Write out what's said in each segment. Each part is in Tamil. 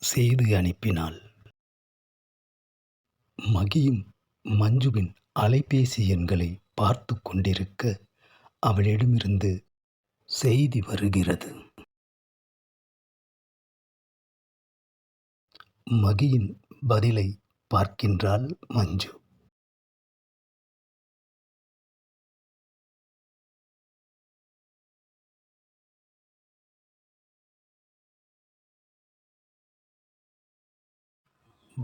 செய்தி அனுப்பினாள். மகியும் மஞ்சுவின் அலைபேசி எண்களை பார்த்து கொண்டிருக்க அவளிடமிருந்து செய்தி வருகிறது. மகியின் பதிலை பார்க்கின்றாள் மஞ்சு.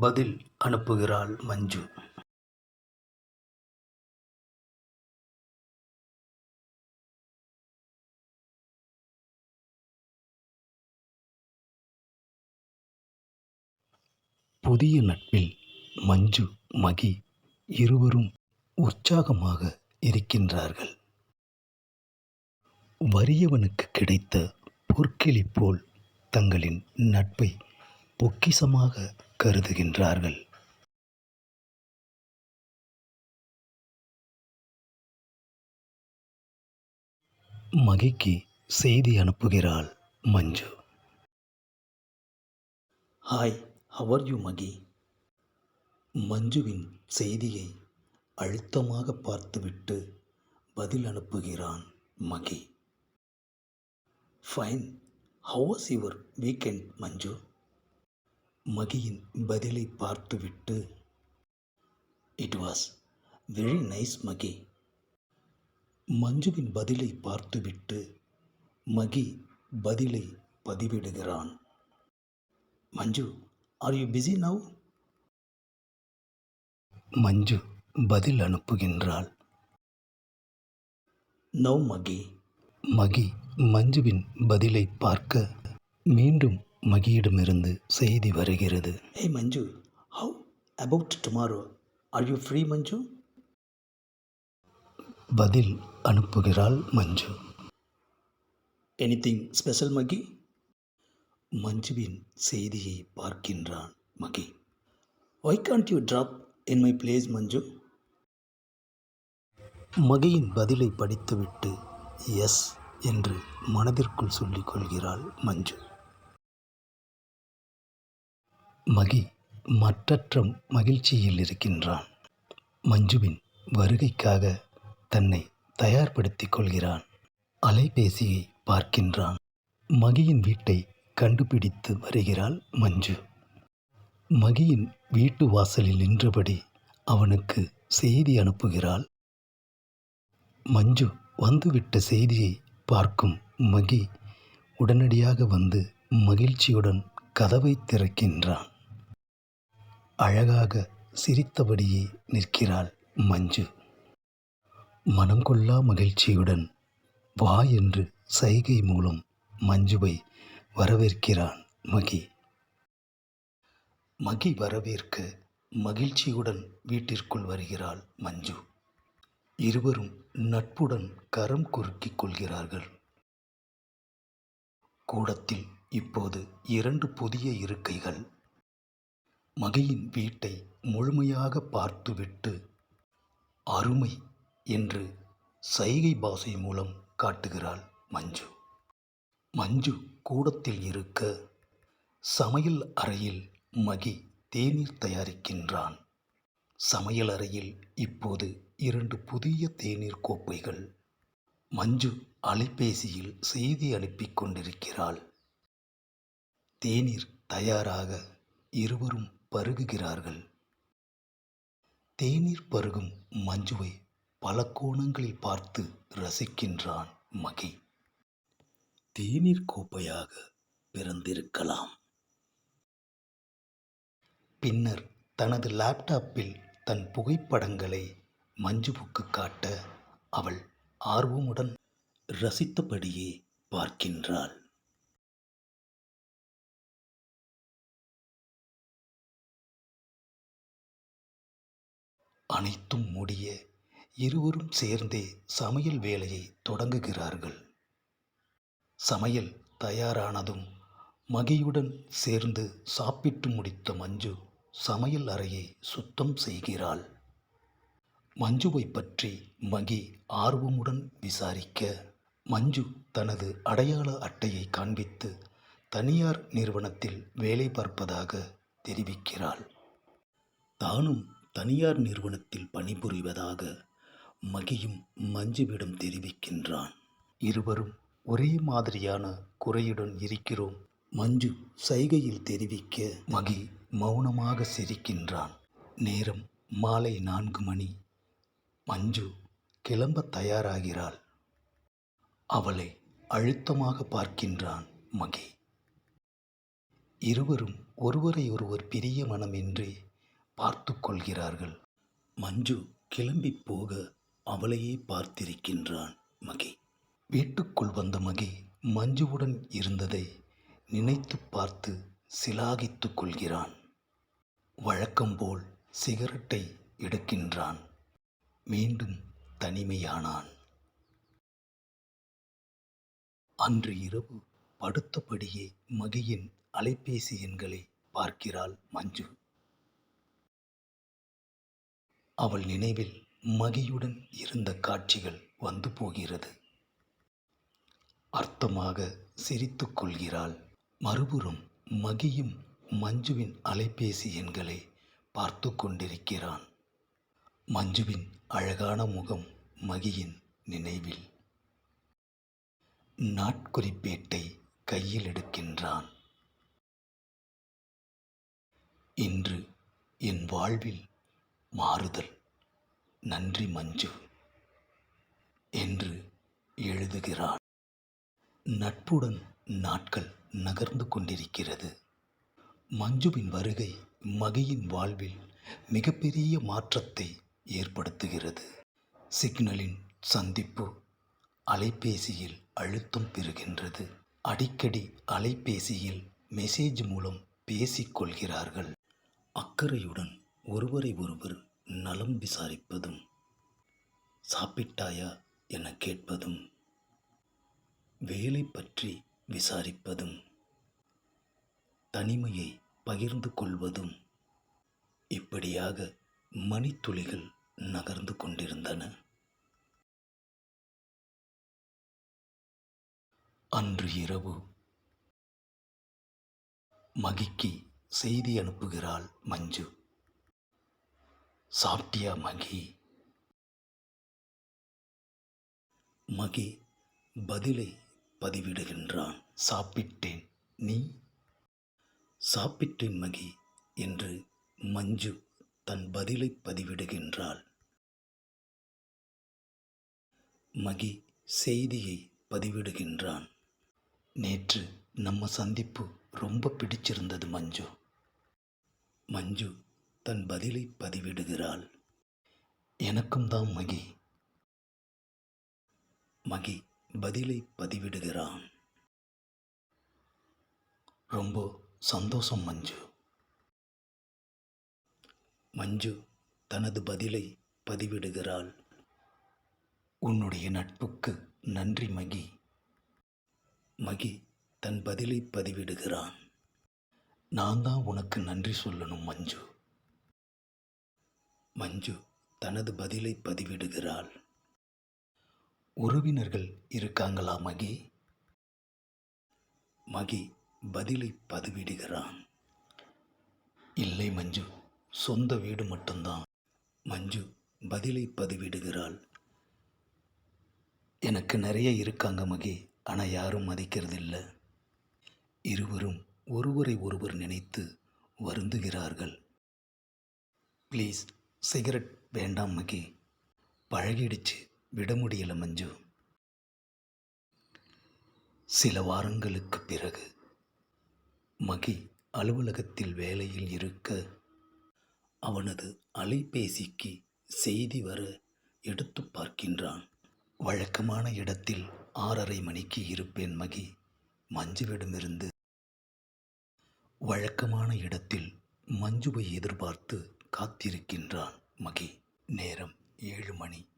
பதில் அனுப்புகிறாள் மஞ்சு. புதிய நட்பில் மஞ்சு மகி இருவரும் உற்சாகமாக இருக்கின்றார்கள். வறியவனுக்கு கிடைத்த பொற்கிளி போல் தங்களின் நட்பை பொக்கிசமாக கருதுகின்றார்கள். மகிக்கு செய்தி அனுப்புகிறாள் Manju. Hi how are you Mahi மஞ்சுவின் செய்தியை அழுத்தமாக பார்த்துவிட்டு பதில் அனுப்புகிறான் Mahi. Fine how was your weekend Manju? மகியின் பதிலை பார்த்துவிட்டு it was very nice Mahi. மஞ்சுவின் பதிலை பார்த்துவிட்டு மகி பதிலை பதிவிடுகிறான். Manju are you busy now Manju பதில் அனுப்புகின்றாள். நவ் மகி. மகி மஞ்சுவின் பதிலை பார்க்க மீண்டும் மகியிடமிருந்து செய்தி வருகிறது. Hey Manju how about tomorrow are you free Manju பதில் அனுப்புகிறாள் மஞ்சு. எனிதிங் ஸ்பெஷல் மகி மஞ்சுவின் செய்தியை பார்க்கின்றான் Mahi. Why can't you drop in my place Manju மகியின் பதிலை படித்துவிட்டு எஸ் என்று மனதிற்குள் சொல்லிக் கொள்கிறாள் மஞ்சு. மகி மற்றற்ற மகிழ்ச்சியில் இருக்கின்றான். மஞ்சுவின் வருகைக்காக தன்னை தயார்படுத்திக் கொள்கிறான். அலைபேசியை பார்க்கின்றான். மகியின் வீட்டை கண்டுபிடித்து வருகிறாள் மஞ்சு. மகியின் வீட்டு வாசலில் நின்றபடி அவனுக்கு செய்தி அனுப்புகிறாள். மஞ்சு வந்துவிட்ட செய்தியை பார்க்கும் மகி உடனடியாக வந்து மகிழ்ச்சியுடன் கதவை திறக்கின்றான். அழகாக சிரித்தபடியே நிற்கிறாள் மஞ்சு. மனம் கொள்ளா மகிழ்ச்சியுடன் வா என்று சைகை மூலம் மஞ்சுவை வரவேற்கிறான் மகி. மகி வரவேற்க மகிழ்ச்சியுடன் வீட்டிற்குள் வருகிறாள் மஞ்சு. இருவரும் நட்புடன் கரம் குறுக்கிக் கொள்கிறார்கள். கூடத்தில் இப்போது இரண்டு புதிய இருக்கைகள் மகையின் வீட்டை முழுமையாக பார்த்துவிட்டு அருமை என்று சைகை பாஷை மூலம் காட்டுகிறாள் மஞ்சு. மஞ்சு கூடத்தில் இருக்க சமையல் அறையில் மகி தேநீர் தயாரிக்கின்றான். சமையல் அறையில் இப்போது இரண்டு புதிய தேநீர் கோப்பைகள். மஞ்சு அலைபேசியில் செய்தி அனுப்பிக் கொண்டிருக்கிறாள். தேநீர் தயாராக இருவரும் பருகுகிறார்கள். தேநீர் பருகும் மஞ்சுவை பல கோணங்களில் பார்த்து ரசிக்கின்றான் மகி. தேநீர் கோப்பையாக பிறந்திருக்கலாம். பின்னர் தனது லேப்டாப்பில் தன் புகைப்படங்களை மஞ்சுவுக்கு காட்ட அவள் ஆர்வமுடன் ரசித்தபடியே பார்க்கின்றாள். அனைத்தும் முடிய இருவரும் சேர்ந்தே சமையல் வேலையை தொடங்குகிறார்கள். சமையல் தயாரானதும் மகியுடன் சேர்ந்து சாப்பிட்டு முடித்த மஞ்சு சமையல் அறையை சுத்தம் செய்கிறாள். மஞ்சுவை பற்றி மகி ஆர்வமுடன் விசாரிக்க மஞ்சு தனது அடையாள அட்டையை காண்பித்து தனியார் நிறுவனத்தில் வேலை பார்ப்பதாக தெரிவிக்கிறாள். தானும் தனியார் நிறுவனத்தில் பணிபுரிவதாக மகியும் மஞ்சுவிடம் தெரிவிக்கின்றான். இருவரும் ஒரே மாதிரியான குறையுடன் இருக்கிறோம் மஞ்சு சைகையில் தெரிவிக்க மகி மௌனமாக சிரிக்கின்றான். நேரம் மாலை நான்கு மணி. மஞ்சு கிளம்ப தயாராகிறாள். அவளை அழுத்தமாக பார்க்கின்றான் மகி. இருவரும் ஒருவரை ஒருவர் பிரிய மனமின்றி பார்த்து கொள்கிறார்கள் மஞ்சு கிளம்பி போக அவளையே பார்த்திருக்கின்றான் மகி. வீட்டுக்குள் வந்த மகி மஞ்சுவுடன் இருந்ததை நினைத்து பார்த்து சிலாகித்து கொள்கிறான். வழக்கம்போல் சிகரெட்டை எடுக்கின்றான். மீண்டும் தனிமையானான். அன்று இரவு படுத்தபடியே மகியின் அலைபேசி எண்களை பார்க்கிறாள் மஞ்சு. அவள் நினைவில் மகியுடன் இருந்த காட்சிகள் வந்து போகிறது. அர்த்தமாக சிரித்து கொள்கிறாள். மறுபுறம் மகியும் மஞ்சுவின் அலைபேசி எண்களை பார்த்து கொண்டிருக்கிறான். மஞ்சுவின் அழகான முகம் மகியின் நினைவில். நாட்குறிப்பேட்டை கையில் எடுக்கின்றான். இன்று என் வாழ்வில் மாறுதல். நன்றி மஞ்சு என்று எழுதுகிறான் நட்புடன் நாட்கள் நகர்ந்து கொண்டிருக்கிறது. மஞ்சுவின் வருகை மகியின் வாழ்வில் மிகப்பெரிய மாற்றத்தை ஏற்படுத்துகிறது. சிக்னலின் சந்திப்பு அலைபேசியில் அழுத்தம் பெறுகின்றது. அடிக்கடி அலைபேசியில் மெசேஜ் மூலம் பேசிக்கொள்கிறார்கள் அக்கறையுடன் ஒருவரை ஒருவர் நலம் விசாரிப்பதும் சாப்பிட்டாயா என கேட்பதும் வேலை பற்றி விசாரிப்பதும் தனிமையை பகிர்ந்து கொள்வதும் இப்படியாக மணித்துளிகள் நகர்ந்து கொண்டிருந்தன. அன்று இரவு மகிக்கு செய்தி அனுப்புகிறாள் மஞ்சு. சாப்பிட்டியா மகி? மகி பதிலை பதிவிடுகின்றான். சாப்பிட்டேன் நீ? சாப்பிட்டேன் மகி என்று மஞ்சு தன் பதிலை பதிவிடுகின்றாள். மகி செய்தியை பதிவிடுகின்றான். நேற்று நம்ம சந்திப்பு ரொம்ப பிடிச்சிருந்தது மஞ்சு. மஞ்சு தன் பதிலை பதிவிடுகிறாள். எனக்கும் தான் மகி. மகி பதிலை பதிவிடுகிறான். ரொம்ப சந்தோஷம் மஞ்சு. மஞ்சு தனது பதிலை பதிவிடுகிறாள். உன்னுடைய நட்புக்கு நன்றி மகி. மகி தன் பதிலை பதிவிடுகிறான். நான் தான் உனக்கு நன்றி சொல்லணும் மஞ்சு. மஞ்சு தனது பதிலை பதிவிடுகிறாள். உறவினர்கள் இருக்காங்களா மகி? மகி பதிலை பதிவிடுகிறான். இல்லை மஞ்சு. சொந்த வீடு மட்டும்தான். மஞ்சு பதிலை பதிவிடுகிறாள். எனக்கு நிறைய இருக்காங்க மகி. ஆனால் யாரும் மதிக்கிறதில்ல. இருவரும் ஒருவரை ஒருவர் நினைத்து வருந்துகிறார்கள். ப்ளீஸ் சிகரெட் வேண்டாம் மகி. பழகிடுச்சு. விட முடியல மஞ்சு. சில வாரங்களுக்கு பிறகு மகி அலுவலகத்தில் வேலையில் இருக்க அவனது அலைபேசிக்கு செய்தி வர எடுத்து பார்க்கின்றான். வழக்கமான இடத்தில் ஆறரை மணிக்கு இருப்பேன் மகி. மஞ்சுவிடமிருந்து வழக்கமான இடத்தில் மஞ்சுவை எதிர்பார்த்து காத்திருக்கின்றான் மகி. நேரம் ஏழு மணி.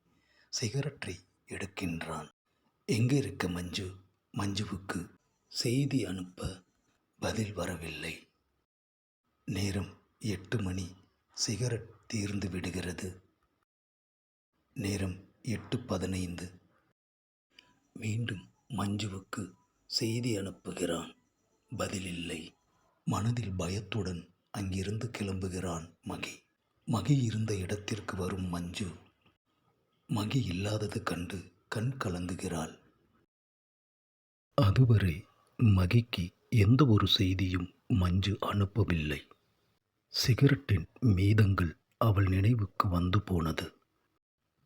சிகரெட்டை எடுக்கின்றான். எங்கே இருக்க மஞ்சு? மஞ்சுவுக்கு செய்தி அனுப்ப பதில் வரவில்லை. நேரம் எட்டு மணி. சிகரெட் தீர்ந்து விடுகிறது. நேரம் எட்டு பதினைந்து. மீண்டும் மஞ்சுவுக்கு செய்தி அனுப்புகிறான். பதிலில்லை மனதில் பயத்துடன் அங்கிருந்து கிளம்புகிறான் மகி. மகி இருந்த இடத்திற்கு வரும் மஞ்சு மகி இல்லாதது கண்டு கண் கலங்குகிறாள். அதுவரை மகிக்கு எந்த ஒரு செய்தியும் மஞ்சு அனுப்பவில்லை. சிகரெட்டின் மீதங்கள் அவள் நினைவுக்கு வந்து போனது.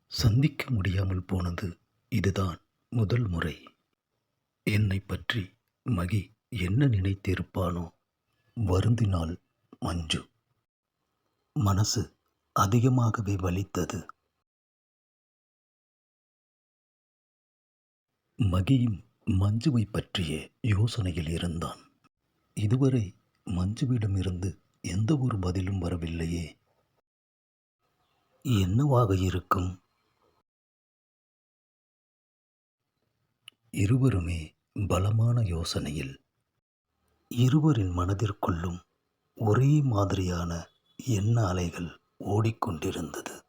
சந்திக்க முடியாமல் போனது இதுதான் முதல் முறை. என்னை பற்றி மகி என்ன நினைத்திருப்பானோ வருந்தினாள் மஞ்சு. மனசு அதிகமாகவே வலித்தது. மகியும் மஞ்சுவை பற்றிய யோசனையில் இருந்தான். இதுவரை மஞ்சுவிடமிருந்து எந்த ஒரு பதிலும் வரவில்லையே. என்னவாக இருக்கும்? இருவருமே பலமான யோசனையில். இருவரின் மனதிற்குள்ளும் ஒரே மாதிரியான எண்ண அலைகள் ஓடிக்கொண்டிருந்தது.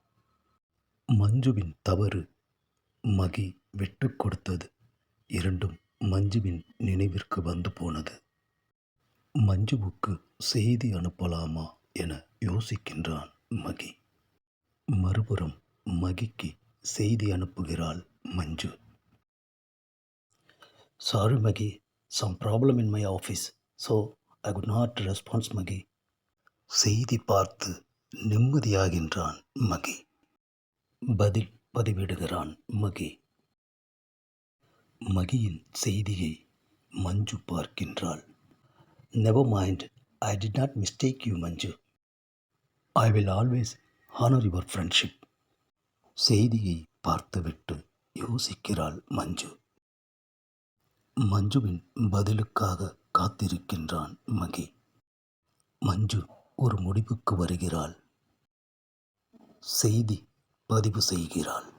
மஞ்சுவின் தவறு மகி விட்டு கொடுத்தது. இரண்டும் மஞ்சுவின் நினைவிற்கு வந்து போனது. மஞ்சுவுக்கு செய்தி அனுப்பலாமா என யோசிக்கின்றான் மகி. மறுபுறம் மகிக்கு செய்தி அனுப்புகிறாள் Manju. Sorry Mahi. Some problem in my office so I could not response Mahi. செய்தி பார்த்து நிம்மதியாகின்றான் மகி. பதில் பதிவிடுகிறான் மகி. மகியின் செய்தியை Manju பார்க்கின்றாள். Never mind I did not mistake you Manju. I will always honour your friendship செய்தியை பார்த்துவிட்டு யோசிக்கிறாள் மஞ்சு. மஞ்சுவின் பதிலுக்காக காத்திருக்கின்றான் மகி. மஞ்சு ஒரு முடிவுக்கு வருகிறாள். செய்தி பதிவு செய்கிறாள்.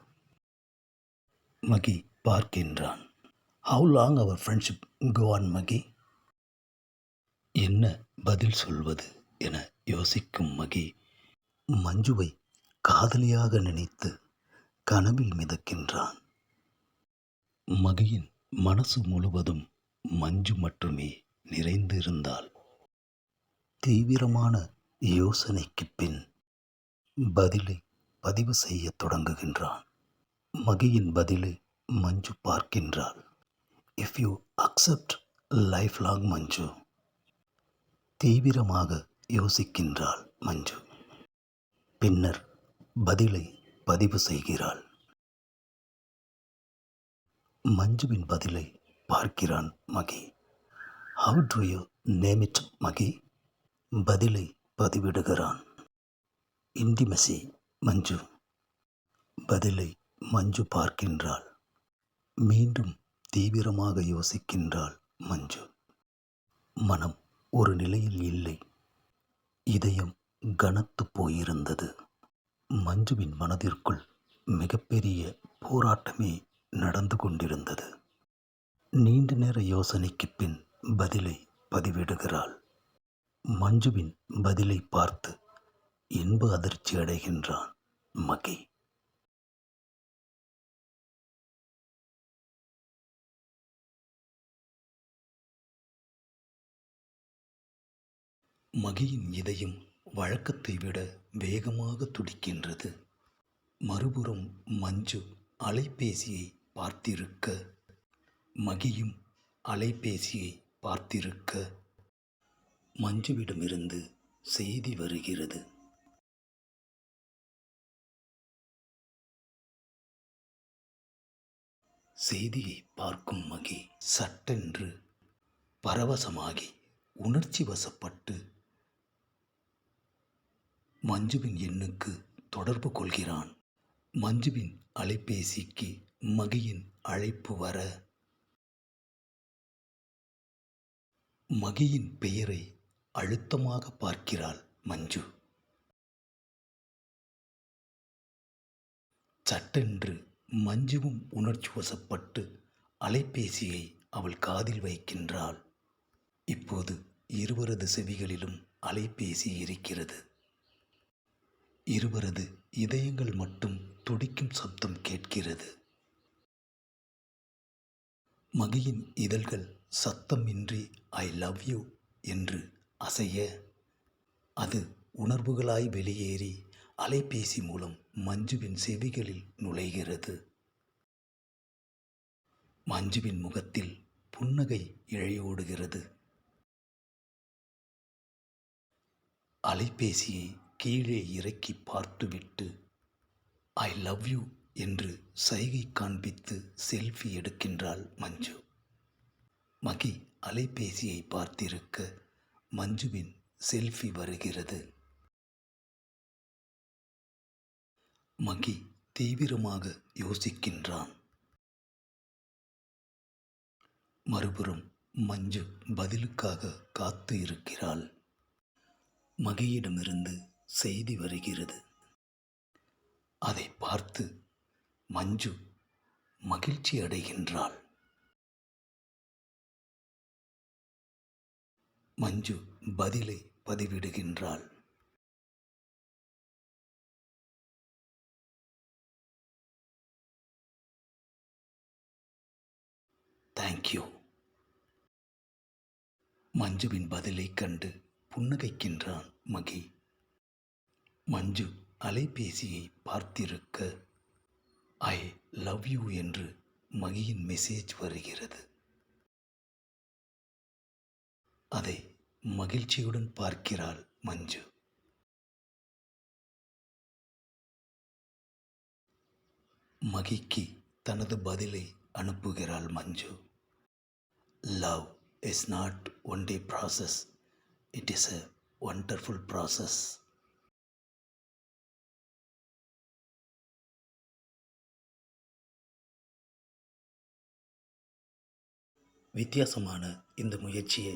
Mahi பார்க்கின்றான். How long our friendship go on Mahi? என்ன பதில் சொல்வது என யோசிக்கும் மகி மஞ்சுவை காதலியாக நினைத்து கனவில் மிதக்கின்றான். மகியின் மனசு முழுவதும் மஞ்சு மட்டுமே நிறைந்திருந்தாள். தீவிரமான யோசனைக்கு பின் பதிலை பதிவு செய்ய தொடங்குகின்றான். மகியின் பதிலை Manju பார்க்கின்றாள். If you accept life long Manju தீவிரமாக யோசிக்கின்றாள் மஞ்சு. பின்னர் பதிலை பதிவு செய்கிறாள். மஞ்சுவின் பதிலை பார்க்கிறான் Mahi. How do you name it Mahi? பதிலை பதிவிடுகிறான். இன்டிமசி மஞ்சு. பதிலை மஞ்சு பார்க்கின்றாள். மீண்டும் தீவிரமாக யோசிக்கின்றாள் மஞ்சு. மனம் ஒரு நிலையில் இல்லை. இதயம் கனத்து போயிருந்தது. மஞ்சுவின் மனதிற்குள் மிகப்பெரிய போராட்டமே நடந்து கொண்டிருந்தது. நீண்ட நேர யோசனைக்கு பின் பதிலை பதிவிடுகிறாள். மஞ்சுவின் பதிலை பார்த்து இன்ப அதிர்ச்சி அடைகின்றான் மகி. மகியின் இதயம் வழக்கத்தை விட வேகமாக துடிக்கின்றது. மறுபுறம் மஞ்சு அலைபேசியை பார்த்திருக்க மகியும் அலைபேசியை பார்த்திருக்க மஞ்சுவிடமிருந்து செய்தி வருகிறது. செய்தியை பார்க்கும் மகி சட்டென்று பரவசமாகி உணர்ச்சி வசப்பட்டு மஞ்சுவின் எண்ணுக்கு தொடர்பு கொள்கிறான். மஞ்சுவின் அலைபேசிக்கு மகியின் அழைப்பு வர மகியின் பெயரை அழுத்தமாக பார்க்கிறாள் மஞ்சு. சட்டென்று மஞ்சுவும் உணர்ச்சி வசப்பட்டு அலைபேசியை அவள் காதில் வைக்கின்றாள். இப்போது இருவரது செவிகளிலும் அலைபேசி இருக்கிறது. இருவரது இதயங்கள் மட்டும் துடிக்கும் சப்தம் கேட்கிறது. மகியின் இதழ்கள் சத்தமின்றி ஐ லவ் யூ என்று அசைய. அது உணர்வுகளாய் வெளியேறி அலைபேசி மூலம் மஞ்சுவின் செவிகளில் நுழைகிறது. மஞ்சுவின் முகத்தில் புன்னகை இழையோடுகிறது. அலைபேசியை கீழே இறக்கி பார்த்துவிட்டு ஐ லவ் யூ என்று சைகை காண்பித்து செல்ஃபி எடுக்கின்றாள் மஞ்சு. மகி அலைபேசியை பார்த்திருக்க மஞ்சுவின் செல்ஃபி வருகிறது. மகி தீவிரமாக யோசிக்கின்றான். மறுபுறம் மஞ்சு பதிலுக்காக காத்து இருக்கிறாள். மகியிடமிருந்து செய்தி வருகிறது. அதை பார்த்து மஞ்சு மகிழ்ச்சி அடைகின்றாள் மஞ்சு பதிலை பதிவிடுகின்றாள். தேங்க்யூ மஞ்சுவின் பதிலை கண்டு புன்னகைக்கின்றான் மகி. மஞ்சு அலைபேசியை பார்த்திருக்க ஐ லவ் யூ என்று மகியின் மெசேஜ் வருகிறது. அதை மகிழ்ச்சியுடன் பார்க்கிறாள் மஞ்சு. மகிக்கு தனது பதிலை அனுப்புகிறாள் Manju. Love is not one day process it is a wonderful process வித்தியாசமான இந்த முயற்சியை